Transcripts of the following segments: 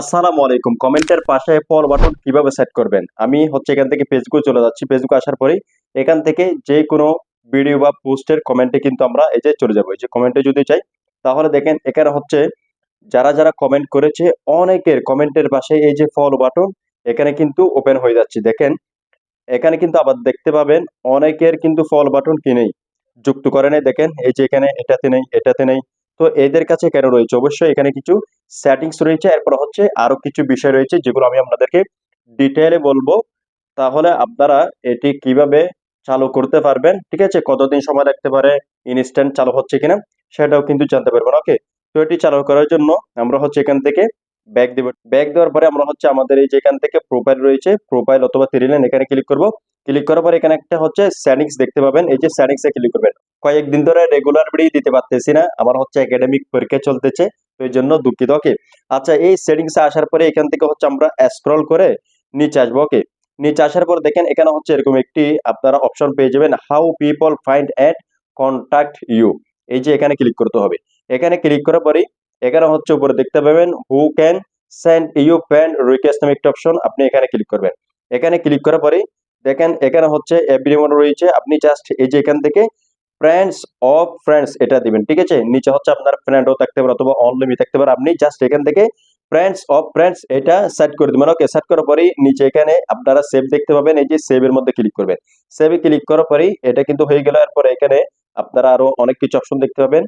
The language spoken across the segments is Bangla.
আসসালামু আলাইকুম। কমেন্টের পাশে ফল বাটন কীভাবে সেট করবেন? আমি হচ্ছে এখান থেকে ফেসবুকে চলে যাচ্ছি। ফেসবুক আসার পরেই এখান থেকে যে কোনো ভিডিও বা পোস্টের কমেন্টে কিন্তু আমরা এই যে চলে যাব। এই যে কমেন্টে যদি চাই তাহলে দেখেন এখানে হচ্ছে যারা যারা কমেন্ট করেছে, অনেকের কমেন্টের পাশে এই যে ফল বাটন এখানে কিন্তু ওপেন হয়ে যাচ্ছে। দেখেন, এখানে কিন্তু আবার দেখতে পাবেন অনেকের কিন্তু ফল বাটন কি নেই? যুক্ত করে নেই। দেখেন, এই যে এখানে এটাতে নেই এটাতে নেই। তো এদের কাছে কেন রয়েছে? অবশ্যই এখানে কিছু সেটিংস রয়েছে। এরপর হচ্ছে আরও কিছু বিষয় রয়েছে যেগুলো আমি আপনাদেরকে ডিটেইলে বলব। তাহলে আপনারা এটি কীভাবে চালু করতে পারবেন? ঠিক আছে? কতদিন সময় লাগতে পারে? ইনস্ট্যান্ট চালু হচ্ছে কিনা? সেটাও কিন্তু জানতে পারবেন। ওকে তো এটি চালু করার জন্য আমরা হচ্ছে এখান থেকে ব্যাক দিব। ব্যাক দেওয়ার পরে আমরা হচ্ছে আমাদের এই যে এখান থেকে প্রোফাইল রয়েছে প্রোফাইল অথবা থ্রি লাইন এখানে ক্লিক করব। ক্লিক করার পরে এখানে একটা হচ্ছে সেটিংস দেখতে পাবেন। এই যে সেটিংসে ক্লিক করবেন। কয়েকদিন ধরে রেগুলার ভিডিও দিতে পারতেছি না। আমার হচ্ছে একাডেমিক পরীক্ষা চলতেছে, তো জন্য দুঃখিত ওকে আচ্ছা এই সেটিংসে আসার পরে এখান থেকে হচ্ছে আমরা স্ক্রল করে নিচে আসব ওকে নিচে আসার পর দেখেন এখানে হচ্ছে এরকম একটি আপনারা অপশন পেয়ে যাবেন how people find at contact you এই যে এখানে ক্লিক করতে হবে। এখানে ক্লিক করার পরে এখানে হচ্ছে উপরে দেখতে পাবেন who can send you friend request নামে একটা অপশন আপনি এখানে ক্লিক করবেন। এখানে ক্লিক করার পরে দেখেন এখানে হচ্ছে এভরিওয়ান রয়েছে, আপনি জাস্ট এই যে এখান থেকে ফ্রেন্ডস অফ ফ্রেন্ডস এটা দিবেন, ঠিক আছে? নিচে হচ্ছে আপনার ফ্রেন্ডও থাকতে পারে অথবা অনলিমি থাকতে পারে। আপনি জাস্ট এখান থেকে ফ্রেন্ডস অফ ফ্রেন্ডস এটা সেট করে দিবেন। ওকে সেট করার পরেই নিচে এখানে আপনারা সেভ দেখতে পাবেন, এই যে সেভের মধ্যে ক্লিক করবেন। সেভে ক্লিক করার পরেই এটা কিন্তু হয়ে গেল। এরপরে এখানে আপনারা আরও অনেক কিছু অপশন দেখতে পাবেন।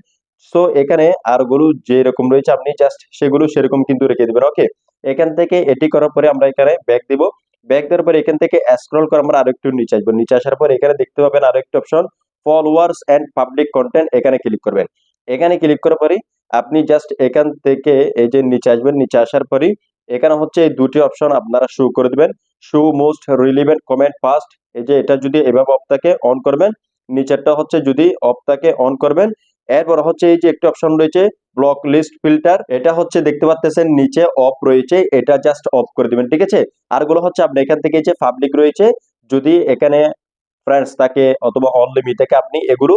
সো এখানে আরগুলো যে রকম রয়েছে, আপনি জাস্ট সেগুলো সেরকম কিন্তু রেখে দিবেন। ওকে এখান থেকে এটি করার পরে আমরা এখানে ব্যাক দিব। ব্যাক দেওয়ার পরে এখান থেকে স্ক্রল করে আমরা আরেকটু নিচে আসব। নিচে আসার পর এখানে দেখতে পাবেন আরও একটা option followers and public content এখানে ক্লিক করবেন। এখানে ক্লিক করার পরে আপনি জাস্ট এখান থেকে এই যে নিচে আসবেন, নিচে আসার পরই এখানে হচ্ছে এই দুটি অপশন আপনারা শো করে দিবেন। Show most relevant comment first এই যে এটা যদি এভাবে অফ থাকে অন করবেন, নিচেরটা হচ্ছে যদি অফ থাকে অন করবেন, এরপর হচ্ছে এই যে একটা অপশন রয়েছে ব্লক লিস্ট ফিল্টার এটা হচ্ছে দেখতে পাচ্ছেন নিচে অফ রয়েছে, এটা জাস্ট অফ করে দিবেন, ঠিক আছে? আরগুলো হচ্ছে আপনি এখান থেকে যে পাবলিক রয়েছে, যদি এখানে ফ্রেন্ডস থাকে অথবা অনলিমি থেকে আপনি এগুলো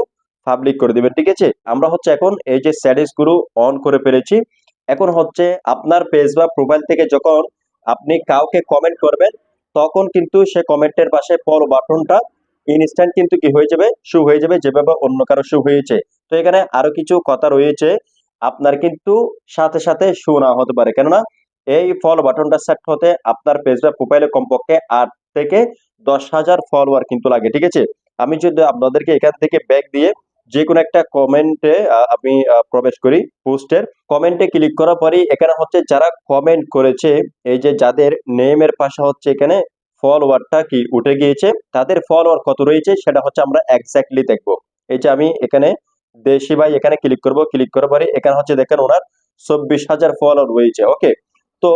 পাবলিক করে দিবেন, ঠিক আছে? আমরা হচ্ছে এখন এই যে সেটিংসগুলো অন করে ফেলেছি। এখন হচ্ছে আপনার পেজ বা প্রোফাইল থেকে যখন আপনি কাউকে কমেন্ট করবেন, তখন কিন্তু সে কমেন্টের পাশে ফলো বাটনটা ইনস্ট্যান্ট কিন্তু কি হয়ে যাবে? শু হয়ে যাবে, যেভাবে অন্য কারও শু হয়েছে। তো এখানে আরও কিছু কথা রয়েছে, আপনার কিন্তু সাথে সাথে শু না হতে পারে। কেননা এই ফলো বাটনটা সেট হতে আপনার পেজ বা প্রোফাইলে কমপক্ষে আট থেকে দশ হাজার ফলোয়ার কিন্তু লাগে, ঠিক আছে? আমি যদি আপনাদেরকে এখান থেকে ব্যাক দিয়ে যে কোনো একটা কমেন্টে আমি প্রবেশ করি পোস্টের কমেন্টে ক্লিক করার পরে এখানে হচ্ছে যারা কমেন্ট করেছে, এই যে যাদের নেমের পাশে হচ্ছে এখানে ফলোয়ারটা কি উঠে গিয়েছে, তাদের ফলোয়ার কত রয়েছে সেটা হচ্ছে আমরা এক্স্যাক্টলি দেখব। এই যে আমি এখানে দেশি ভাই এখানে ক্লিক করব ক্লিক করার পরে এখানে হচ্ছে দেখেন ওনার চব্বিশ হাজার ফলোয়ার রয়েছে ওকে তো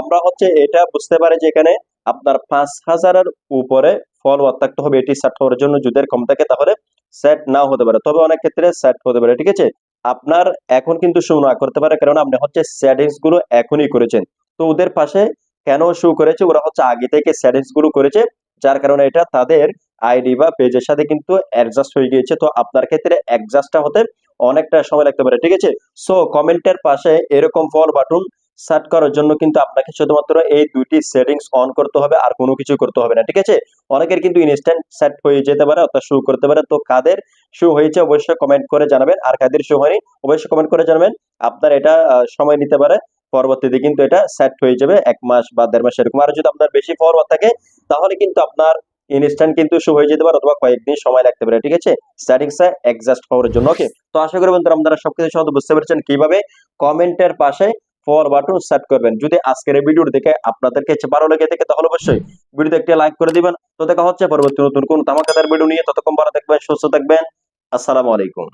আমরা হচ্ছে এটা বুঝতে পারি যে এখানে আপনার পাঁচ হাজারের উপরে ফলোয়ার থাকতে হবে। এটি সেট করার জন্য যদি কম থাকে তাহলে সেট নাও হতে পারে। তবে অনেক ক্ষেত্রে সেট হতে পারে, ঠিক আছে? আপনার এখন কিন্তু শো না করতে পারে কারণ আপনি হচ্ছে সেটিংসগুলো এখনই করেছেন। তো ওদের পাশে কেন শো করেছে? ওরা হচ্ছে আগে থেকে সেটিংসগুলো করেছে, যার কারণে এটা তাদের আইডি বা পেজের সাথে কিন্তু অ্যাডজাস্ট হয়ে গিয়েছে। তো আপনার ক্ষেত্রে অ্যাডজাস্টটা হতে অনেকটা সময় লাগতে পারে, ঠিক আছে? সো কমেন্টের পাশে এরকম ফল বাটন সেট করার জন্য কিন্তু আপনাকে শুধুমাত্র এই দুইটি সেটিংস অন করতে হবে, আর কোনো কিছু করতে হবে না, ঠিক আছে? অনেকের কিন্তু ইনস্ট্যান্ট সেট হয়ে যেতে পারে, অর্থাৎ শো করতে পারে। তো কাদের শো হয়েছে অবশ্যই কমেন্ট করে জানাবেন, আর কাদের শো হয়নি অবশ্যই কমেন্ট করে জানাবেন। আপনার এটা সময় নিতে পারে, পরবর্তীতে কিন্তু এটা সেট হয়ে যাবে এক মাস বা দেড় মাস এরকম। আর যদি আপনার বেশি ফলোয়ার থাকে, তাহলে কিন্তু আপনার ইনস্ট্যান্ট কিন্তু শো হয়ে যেতে পারে, অথবা কয়েকদিন সময় লাগতে পারে, ঠিক আছে? সেটিংস অ্যাডজাস্ট হওয়ার জন্য ওকে তো আশা করি বন্ধুরা, আপনারা সবকিছু সহজে বুঝতে পেরেছেন। কীভাবে? কমেন্টের পাশে ফর বাটন সেট করবেন। যদি আজকের এই ভিডিওটি দেখে আপনাদের কাছে ভালো লেগে থাকে, তাহলে অবশ্যই ভিডিওতে একটা লাইক করে দিবেন। তো দেখা হচ্ছে পরবর্তী নতুন কোন তামাকাদার ভিডিও নিয়ে। ততক্ষণ ভালো থাকবেন, সুস্থ থাকবেন। আসসালামু আলাইকুম।